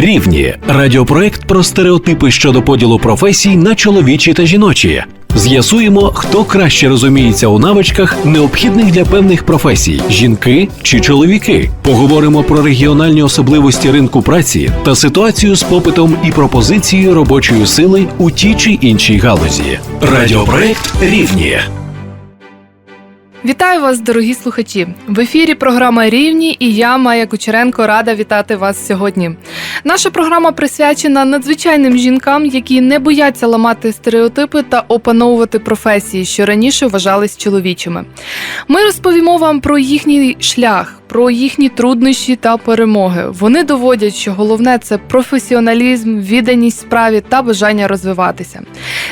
Рівні радіопроект про стереотипи щодо поділу професій на чоловічі та жіночі. З'ясуємо, хто краще розуміється у навичках, необхідних для певних професій жінки чи чоловіки. Поговоримо про регіональні особливості ринку праці та ситуацію з попитом і пропозицією робочої сили у тій чи іншій галузі. Радіопроект Рівні. Вітаю вас, дорогі слухачі! В ефірі програма Рівні і я, Майя Кучеренко, рада вітати вас сьогодні. Наша програма присвячена надзвичайним жінкам, які не бояться ламати стереотипи та опановувати професії, що раніше вважались чоловічими. Ми розповімо вам про їхній шлях. Про їхні труднощі та перемоги. Вони доводять, що головне це професіоналізм, відданість справі та бажання розвиватися.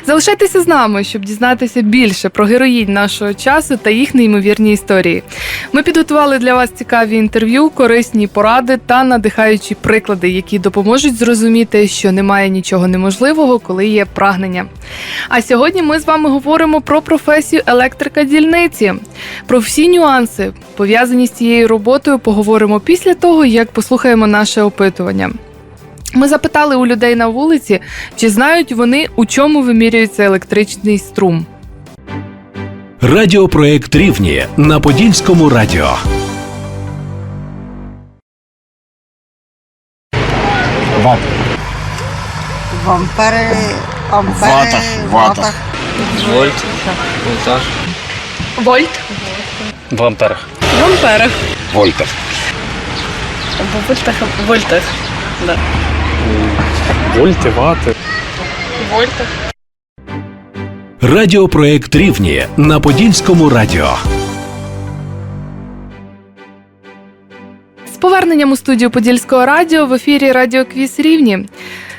Залишайтеся з нами, щоб дізнатися більше про героїнь нашого часу та їх неймовірні історії. Ми підготували для вас цікаві інтерв'ю, корисні поради та надихаючі приклади, які допоможуть зрозуміти, що немає нічого неможливого, коли є прагнення. А сьогодні ми з вами говоримо про професію електрика дільниці, про всі нюанси, пов'язані з цією роботою, поговоримо після того, як послухаємо наше опитування. Ми запитали у людей на вулиці, чи знають вони, у чому вимірюється електричний струм. Радіопроект Рівні на Подільському радіо. Ват. В ампери, Ватах, ватах. Вольт, вольтаж. Вольт В амперах. в амперах. Вольтах. В вольтах, вольтах. Да. Вольти, вати. Вольтах. Радіопроект Рівні на Подільському радіо. З поверненням у студію Подільського радіо в ефірі Радіо Квіз Рівні.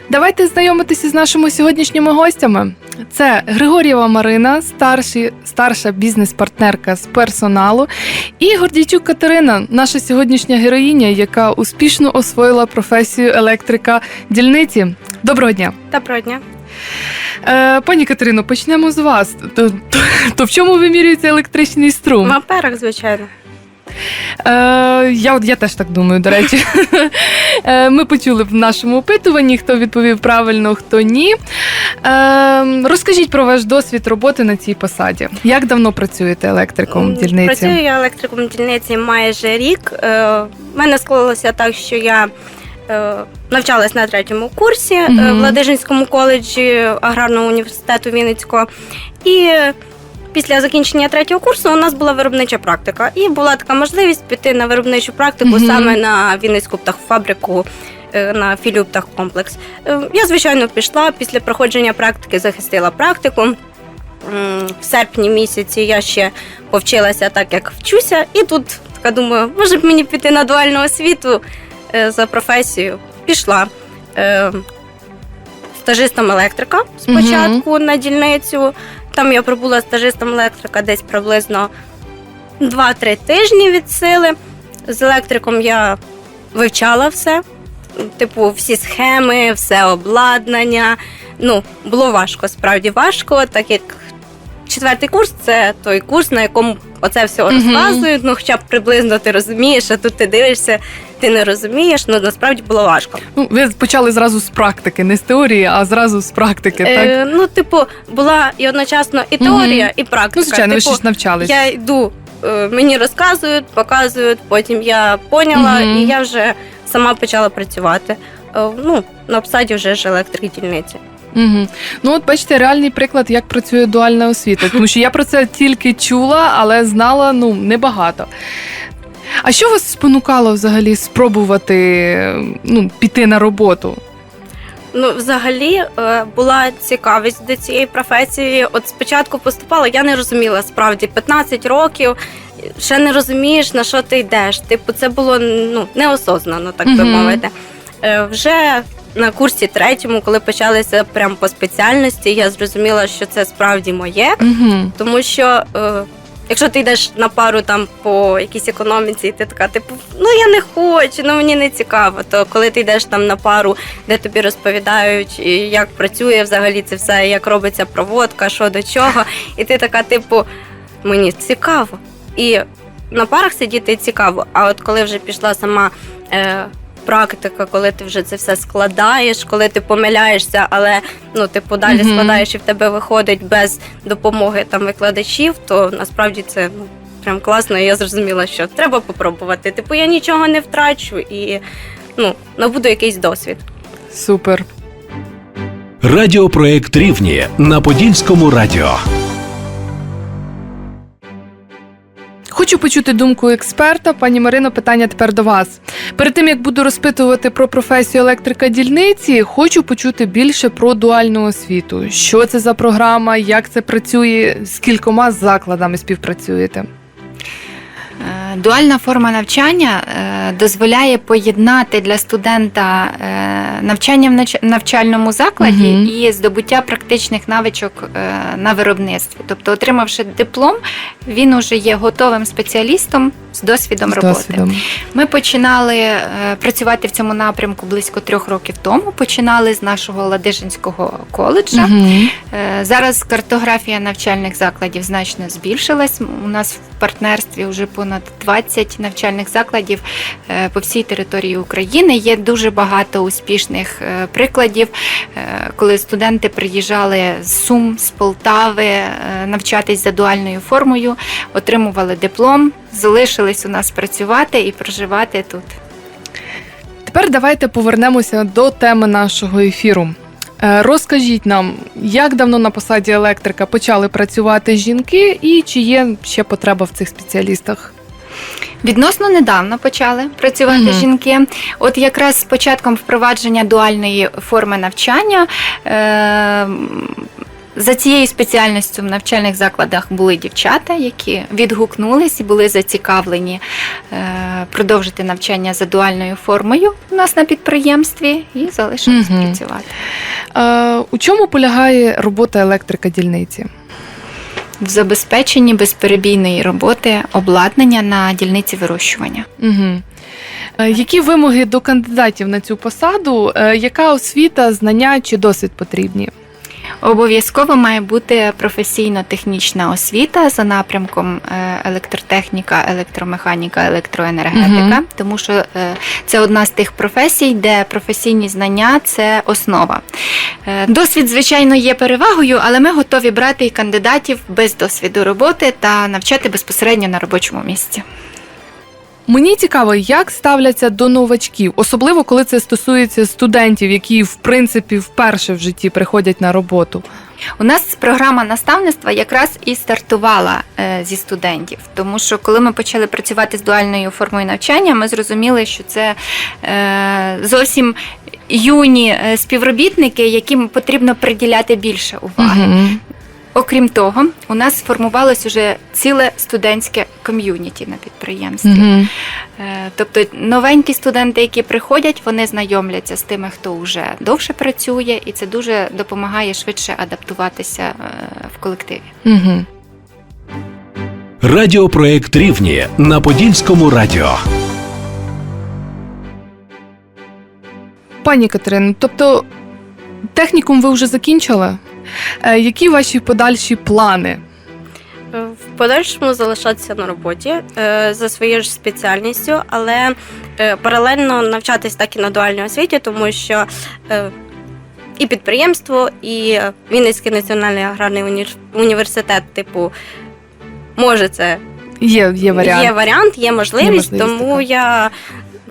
Давайте знайомитися з нашими сьогоднішніми гостями. Це Григор'єва Марина, старші, старша бізнес-партнерка з персоналу, і Гордійчук Катерина, наша сьогоднішня героїня, яка успішно освоїла професію електрика дільниці. Доброго дня! Доброго дня. Е, пані Катерино, почнемо з вас. То, то, то в чому вимірюється електричний струм? В амперах, звичайно. Е, я, от- я теж так думаю, до речі. Е, Ми почули в нашому опитуванні, хто відповів правильно, хто ні. Е, Розкажіть про ваш досвід роботи на цій посаді. Як давно працюєте електриком в дільниці? Працюю я електриком в дільниці майже рік. Е, мене склалося так, що я навчалась на третьому курсі е, Мгм. в Ладижинському коледжі аграрного університету Вінницького. І після закінчення третього курсу у нас була виробнича практика. І була така можливість піти на виробничу практику Мгм. саме на Вінницьку птахофабрику. е, На філію птахкомплекс. Е, Я, звичайно, пішла після проходження практики, захистила практику. В серпні місяці я ще повчилася так, як вчуся, і тут така думаю, може б мені піти на дуальну освіту е, за професією. Пішла е, стажистом електрика спочатку на дільницю. Там я пробула стажистом електрика десь приблизно 2-3 тижні від сили. З електриком я вивчала все. Типу, всі схеми, все обладнання. Ну, було важко, справді важко, так як четвертий курс це той курс, на якому оце все Мгм. розказують. Ну, хоча б приблизно ти розумієш, а тут ти дивишся, ти не розумієш. Ну насправді було важко. Ну, ви почали зразу з практики, не з теорії, а зразу з практики, так? Е, ну, типу, була і одночасно і теорія, і практика. Ну, звичайно, ви типу, щось навчались. я йду, е, мені розказують, показують, потім я поняла, Мгм. і я вже сама почала працювати. Е, Ну, на обсаді вже ж електрик дільниці. Угу. Ну, от бачите, реальний приклад, як працює дуальна освіта. Тому що я про це тільки чула, але знала ну небагато. А що вас спонукало взагалі спробувати ну, піти на роботу? Ну, взагалі е, була цікавість до цієї професії. От спочатку поступала, я не розуміла справді 15 років. Ще не розумієш, на що ти йдеш. Типу, це було ну, неосознано, так би мовити. Е, Вже на курсі третьому, коли почалися прямо по спеціальності, я зрозуміла, що це справді моє, Угу. тому що. е, Якщо ти йдеш на пару там по якійсь економіці, і ти така, типу, ну я не хочу, ну мені не цікаво. То коли ти йдеш там на пару, де тобі розповідають, як працює взагалі це все, як робиться проводка, що до чого, і ти така, типу, мені цікаво. І на парах сидіти цікаво. А от коли вже пішла сама е, практика, коли ти вже це все складаєш, коли ти помиляєшся, але ну типу далі Мгм. складаєш і в тебе виходить без допомоги там викладачів, то насправді це ну прям класно. І я зрозуміла, що треба попробувати. Типу, я нічого не втрачу і ну набуду якийсь досвід. Супер. Радіопроект Рівні на Подільському радіо. Хочу почути думку експерта. Пані Марино, питання тепер до вас. Перед тим як буду розпитувати про професію електрика дільниці, хочу почути більше про дуальну освіту. Що це за програма, як це працює, з кількома закладами співпрацюєте? Е, Дуальна форма навчання е, дозволяє поєднати для студента е, навчання в навчальному закладі Мгм. і здобуття практичних навичок на виробництві. Тобто, отримавши диплом, він уже є готовим спеціалістом з досвідом З роботи. досвідом. Ми починали е, працювати в цьому напрямку близько трьох років тому. Починали з нашого Ладижинського коледжа. Е, Зараз картографія навчальних закладів значно збільшилась. У нас в партнерстві вже понад 20 навчальних закладів е, по всій території України. Є дуже багато успішних е, прикладів, е, коли студенти приїжджали з Сум, з Полтави е, навчатись за дуальною формою, отримували диплом, залишились у нас працювати і проживати тут. Тепер давайте повернемося до теми нашого ефіру. Е, Розкажіть нам, як давно на посаді електрика почали працювати жінки, і чи є ще потреба в цих спеціалістах? Відносно недавно почали працювати Мгм. жінки. От якраз з початком впровадження дуальної форми навчання. Е- за цією спеціальністю в навчальних закладах були дівчата, які відгукнулись і були зацікавлені е, продовжити навчання за дуальною формою у нас на підприємстві і залишились Мгм. працювати. Е, У чому полягає робота електрика дільниці? В забезпеченні безперебійної роботи обладнання на дільниці вирощування. Угу. Які вимоги до кандидатів на цю посаду? Яка освіта, знання чи досвід потрібні? Обов'язково має бути професійно-технічна освіта за напрямком е, електротехніка, електромеханіка, електроенергетика, Мгм. тому що е, це одна з тих професій, де професійні знання це основа. Е, Досвід, звичайно, є перевагою, але ми готові брати і кандидатів без досвіду роботи та навчати безпосередньо на робочому місці. Мені цікаво, як ставляться до новачків, особливо коли це стосується студентів, які в принципі вперше в житті приходять на роботу. У нас програма наставництва якраз і стартувала е, зі студентів, тому що коли ми почали працювати з дуальною формою навчання, ми зрозуміли, що це е, зовсім юні е, співробітники, яким потрібно приділяти більше уваги. Мгм. Окрім того, у нас сформувалось уже ціле студентське ком'юніті на підприємстві. Мгм. Е, Тобто новенькі студенти, які приходять, вони знайомляться з тими, хто вже довше працює, і це дуже допомагає швидше адаптуватися е, в колективі. Мгм. Радіопроект Рівні на Подільському радіо. Пані Катерино, тобто технікум ви вже закінчили? Е, Які ваші подальші плани? Е, В подальшому залишатися на роботі е, за своєю ж спеціальністю, але паралельно навчатись так і на дуальній освіті, тому що і підприємство, і Вінницький національний аграрний університет, типу, може це Є, є варіант. є варіант, є можливість, можливість тому така. я.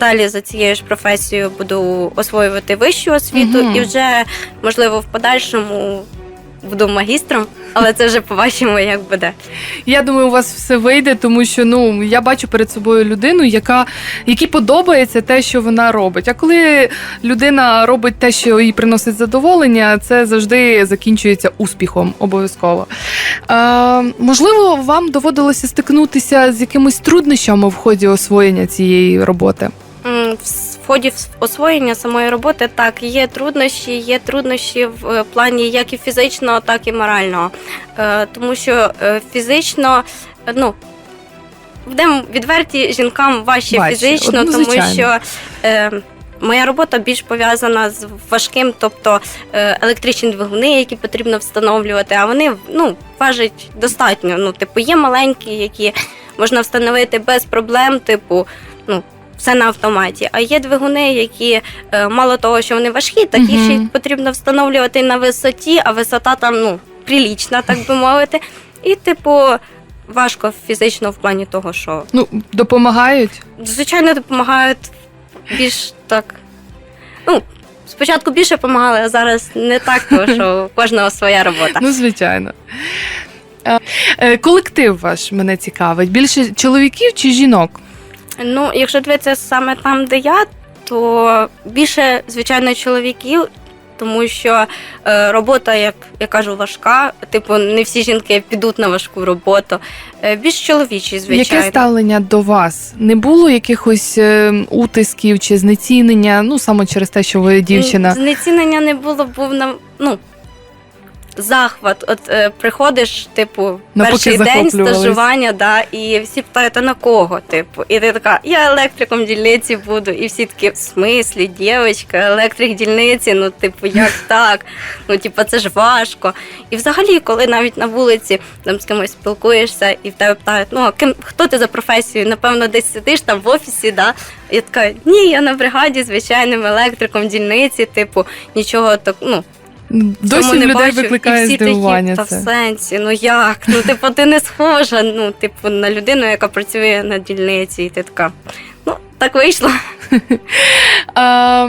Далі за цією ж професією буду освоювати вищу освіту Мгм. і вже, можливо, в подальшому буду магістром, але це вже побачимо, як буде. Я думаю, у вас все вийде, тому що ну я бачу перед собою людину, яка якій подобається те, що вона робить. А коли людина робить те, що їй приносить задоволення, це завжди закінчується успіхом, обов'язково. Е, можливо, вам доводилося стикнутися з якимись труднощами в ході освоєння цієї роботи. Ході освоєння самої роботи так є труднощі, є труднощі в е, плані як і фізичного, так і морального. Е, Тому що е, фізично, ну. Будемо відверті, жінкам важче Важче, фізично, ну, тому що моя робота більш пов'язана з важким, тобто електричні двигуни, які потрібно встановлювати, а вони ну, важать достатньо. Ну, типу, є маленькі, які можна встановити без проблем, типу, ну, все на автоматі. А є двигуни, які е, мало того, що вони важкі, так їх ще й потрібно встановлювати на висоті, а висота там ну, прилічна, так би мовити. І, типу, важко фізично в плані того, що Ну, допомагають? звичайно допомагають більш так. Ну, спочатку більше допомагали, а зараз не так, тому що у кожного своя робота. Ну, звичайно. Е, е, Колектив ваш мене цікавить. Більше чоловіків чи жінок? Ну, якщо дивитися саме там, де я, то більше, звичайно, чоловіків, тому що е, робота, як я кажу, важка. Типу, не всі жінки підуть на важку роботу. Е, більш чоловічі, звичайно. Яке ставлення до вас? Не було якихось е, утисків чи знецінення? Ну, саме через те, що ви дівчина. Знецінення не було, був на ну. Захват, от е, приходиш, типу, Навпаки, перший день захоплювались. стажування, да, і всі питають, а на кого? Типу, і ти така, я електриком дільниці буду, і всі такі, в смислі, дівчинка, електрик дільниці, ну, типу, як так? Ну, типу, це ж важко. І взагалі, коли навіть на вулиці там з кимось спілкуєшся, і в тебе питають, ну, а ким хто ти за професією? Напевно, десь сидиш там в офісі, да? Я така, ні, я на бригаді звичайним електриком дільниці, типу, нічого так, ну. Досі не людей бачу. викликає і всі здивування Такі, та в сенсі, ну як? Ну, типу, ти не схожа, ну, типу, на людину, яка працює на дільниці, і ти така. Ну, так вийшло. А,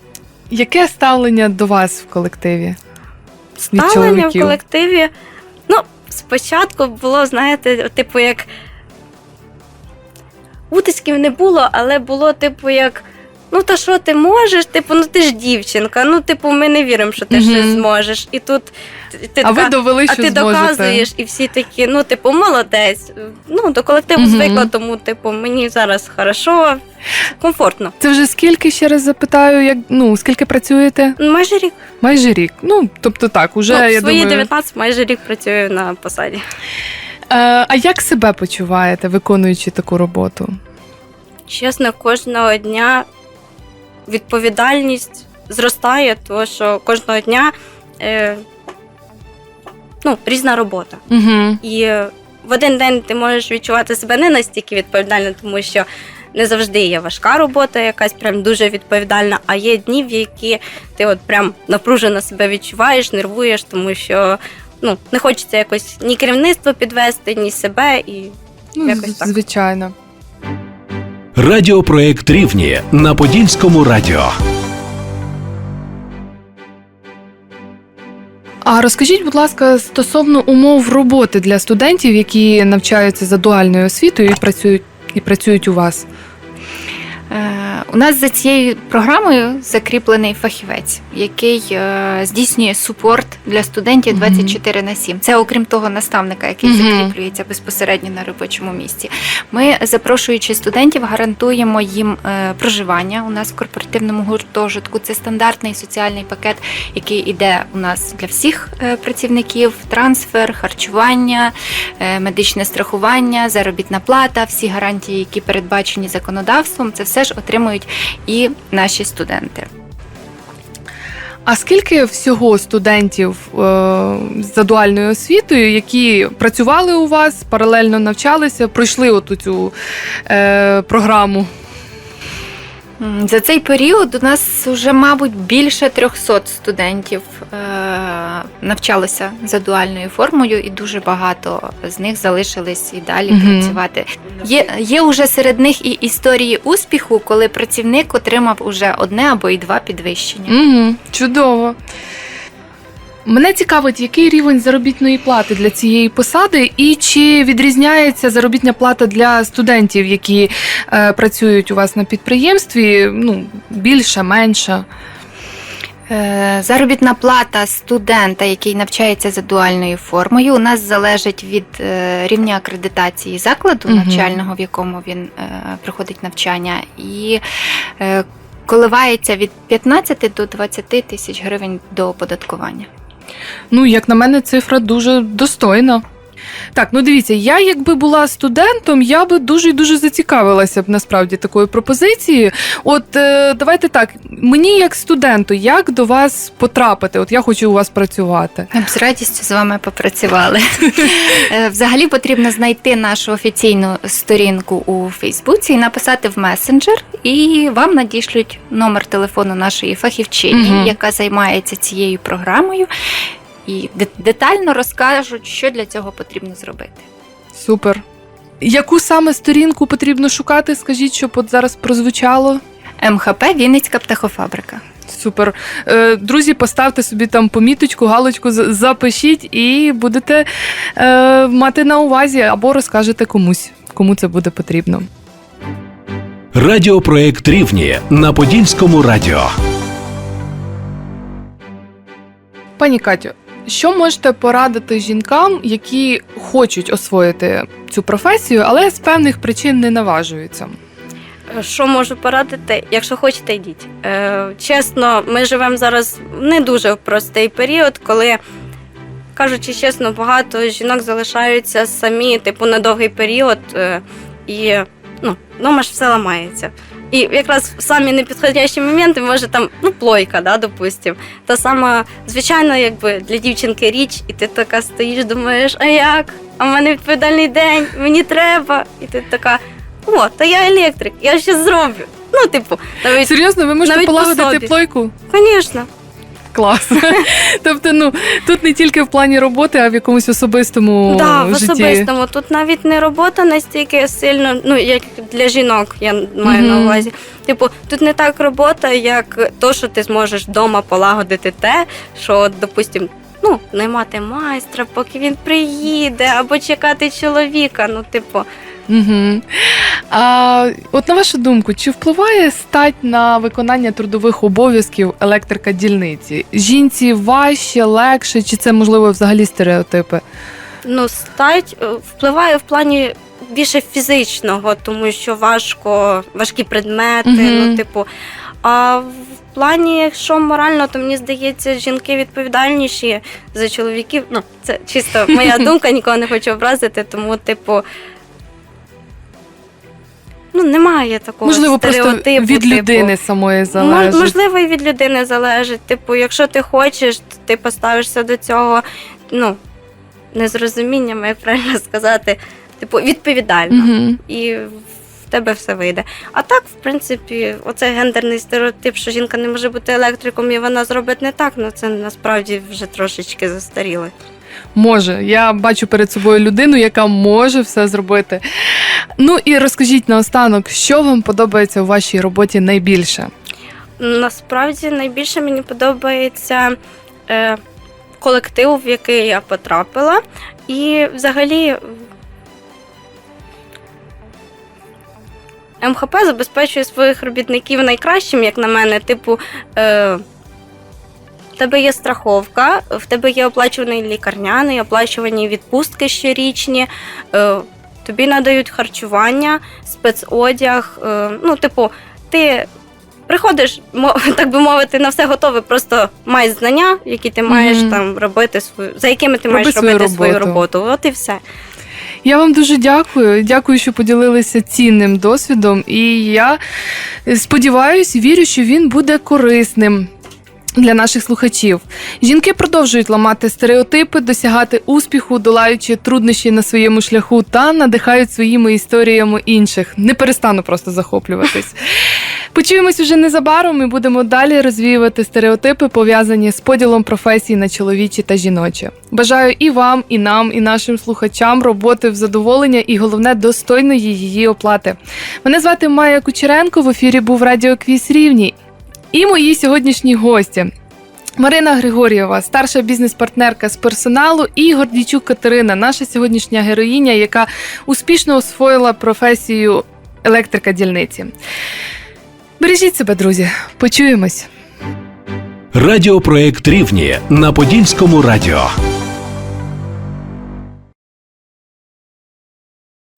яке ставлення до вас в колективі? Ставлення в колективі. Ну, спочатку було, знаєте, типу, як. Утисків не було, але було, типу, як. Ну, та що ти можеш? Типу, ну ти ж дівчинка. Ну, типу, ми не віримо, що ти Мгм. щось зможеш. І тут ти, ти а ви така, довели, а що ти зможете. доказуєш, і всі такі, ну, типу, молодець. Ну, до колективу Мгм. звикла, тому, типу, мені зараз хорошо, комфортно. Це вже скільки ще раз запитаю, як ну скільки працюєте? Майже рік. Майже рік. Ну тобто так, уже ну, я свої думаю. 19 майже рік працюю на посаді. Е, а як себе почуваєте, виконуючи таку роботу? Чесно, кожного дня відповідальність зростає, тому що кожного дня е, ну, різна робота. Угу. І в один день ти можеш відчувати себе не настільки відповідально, тому що не завжди є важка робота, якась прям дуже відповідальна, а є дні, в які ти от прям напружено себе відчуваєш, нервуєш, тому що ну, не хочеться якось ні керівництво підвести, ні себе. І Ну, Якось так. звичайно. Радіопроект Рівні на Подільському радіо. А розкажіть, будь ласка, стосовно умов роботи для студентів, які навчаються за дуальною освітою і працюють і працюють у вас. У нас за цією програмою закріплений фахівець, який е, здійснює супорт для студентів 24 на 7. Це окрім того наставника, який закріплюється безпосередньо на робочому місці. Ми, запрошуючи студентів, гарантуємо їм е, проживання у нас в корпоративному гуртожитку. Це стандартний соціальний пакет, який іде у нас для всіх е, працівників: трансфер, харчування, медичне страхування, заробітна плата, всі гарантії, які передбачені законодавством, це все ж отримують і наші студенти. А скільки всього студентів е, за дуальною освітою, які працювали у вас, паралельно навчалися, пройшли оту цю е, програму? За цей період у нас вже, мабуть, більше 300 студентів е, навчалося за дуальною формою, і дуже багато з них залишились і далі угу. працювати. Є, є уже серед них і історії успіху, коли працівник отримав уже одне або й два підвищення. Угу, чудово. Мене цікавить, який рівень заробітної плати для цієї посади, і чи відрізняється заробітня плата для студентів, які е, працюють у вас на підприємстві? Ну, більша, менша? Е, Заробітна плата студента, який навчається за дуальною формою, у нас залежить від е, рівня акредитації закладу Мгм. навчального, в якому він е, проходить навчання, і е, коливається від 15 до 20 тисяч гривень до оподаткування. Ну, як на мене, цифра дуже достойна. Так, ну дивіться, я якби була студентом, я би дуже і дуже зацікавилася б насправді такою пропозицією. От е, давайте так, мені як студенту, як до вас потрапити? От я хочу у вас працювати. Ми б з радістю з вами попрацювали. Е, Взагалі потрібно знайти нашу офіційну сторінку у Фейсбуці і написати в месенджер, і вам надішлють номер телефону нашої фахівчині, яка займається цією програмою, і детально розкажуть, що для цього потрібно зробити. Супер. Яку саме сторінку потрібно шукати? Скажіть, щоб от зараз прозвучало. МХП Вінницька птахофабрика. Супер. Е, друзі, поставте собі там поміточку, галочку, запишіть і будете е, мати на увазі або розкажете комусь, кому це буде потрібно. Радіопроект Рівні на Подільському радіо. Пані Катю, що можете порадити жінкам, які хочуть освоїти цю професію, але з певних причин не наважуються? Що можу порадити? Якщо хочете, йдіть. Е, чесно, ми живемо зараз в не дуже простий період, коли, кажучи чесно, багато жінок залишаються самі, типу, на довгий період, е, і ну, вдома ж все ламається. І якраз в самі непідходящі моменти може там ну, плойка, да, допустим. Та сама, звичайно, якби для дівчинки річ, і ти така стоїш, думаєш, а як? А в мене відповідальний день, мені треба. І ти така. О, та я електрик, я ще зроблю. Ну, типу, навіть, Серйозно, ви можете навіть по полагодити собі. плойку? звісно. Клас. тобто, ну тут не тільки в плані роботи, а в якомусь особистому Да, в житті. особистому. Тут навіть не робота настільки сильно, ну як для жінок, я маю на увазі. Типу, тут не так робота, як то, що ти зможеш вдома полагодити те, що, допустим, ну, наймати майстра, поки він приїде, або чекати чоловіка. Ну, типу, Угу. А, от на вашу думку, чи впливає стать на виконання трудових обов'язків електрика дільниці? Жінці важче, легше, чи це можливо взагалі стереотипи? ну, стать е, впливає в плані більше фізичного, тому що важко, важкі предмети, Мгм. ну, типу. А в плані, якщо морально, то мені здається, жінки відповідальніші за чоловіків. Ну, це чисто моя думка, нікого не хочу образити, тому, типу. Ну, немає такого можливо, просто стереотипу. від типу. людини самої Мо- залежить. Можливо, і від людини залежить. Типу, якщо ти хочеш, то ти поставишся до цього, ну, не з розумінням, як правильно сказати, типу, відповідально. Угу. І в тебе все вийде. А так, в принципі, оцей гендерний стереотип, що жінка не може бути електриком і вона зробить не так, ну це насправді вже трошечки застаріло. Може, я бачу перед собою людину, яка може все зробити. Ну і розкажіть наостанок, що вам подобається у вашій роботі найбільше? Насправді найбільше мені подобається е, колектив, в який я потрапила. І взагалі МХП забезпечує своїх робітників найкращим, як на мене. Типу, е, в тебе є страховка, в тебе є оплачуваний лікарняний, оплачувані відпустки щорічні. Е, тобі надають харчування, спецодяг. Е, ну, типу, ти приходиш, так би мовити, на все готове, просто маєш знання, які ти маєш Мгм. там робити свою, за якими ти Роби маєш свою робити свою роботу. роботу. От і все. Я вам дуже дякую. Дякую, що поділилися цінним досвідом. І я сподіваюся, вірю, що він буде корисним. Для наших слухачів жінки продовжують ламати стереотипи, досягати успіху, долаючи труднощі на своєму шляху та надихають своїми історіями інших. Не перестану просто захоплюватись. Почуємось уже незабаром і будемо далі розвіювати стереотипи, пов'язані з поділом професій на чоловічі та жіночі. Бажаю і вам, і нам, і нашим слухачам роботи в задоволення і головне достойної її оплати. Мене звати Майя Кучеренко. В ефірі був Радіоквіз Рівні. І мої сьогоднішні гості. Марина Григор'єва, старша бізнес-партнерка з персоналу, і Гордійчук Катерина, наша сьогоднішня героїня, яка успішно освоїла професію електрика дільниці. Бережіть себе, друзі. Почуємось. Радіопроект Рівні на Подільському радіо.